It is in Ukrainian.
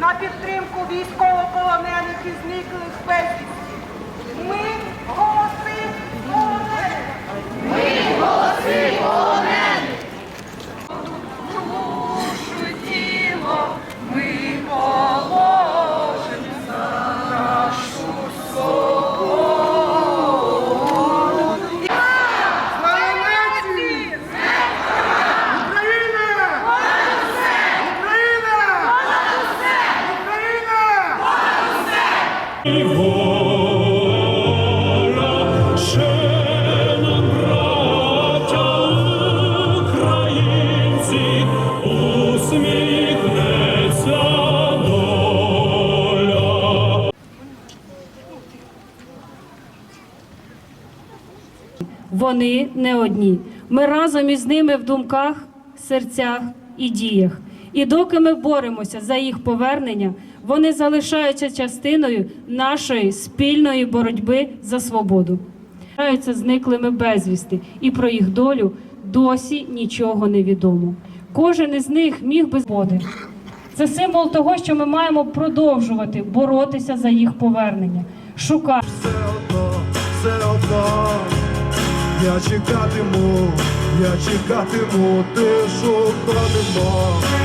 на підтримку військовополонених і зниклих безвісті. Вони не одні. Ми разом із ними в думках, серцях і діях. І доки ми боремося за їх повернення, вони залишаються частиною нашої спільної боротьби за свободу. Залишаються зниклими безвісти, і про їх долю досі нічого не відомо. Кожен із них міг би свободи. Це символ того, що ми маємо продовжувати боротися за їх повернення, шукати. Все одно, все одно, я чекатиму, я чекатиму, ти шукатиму.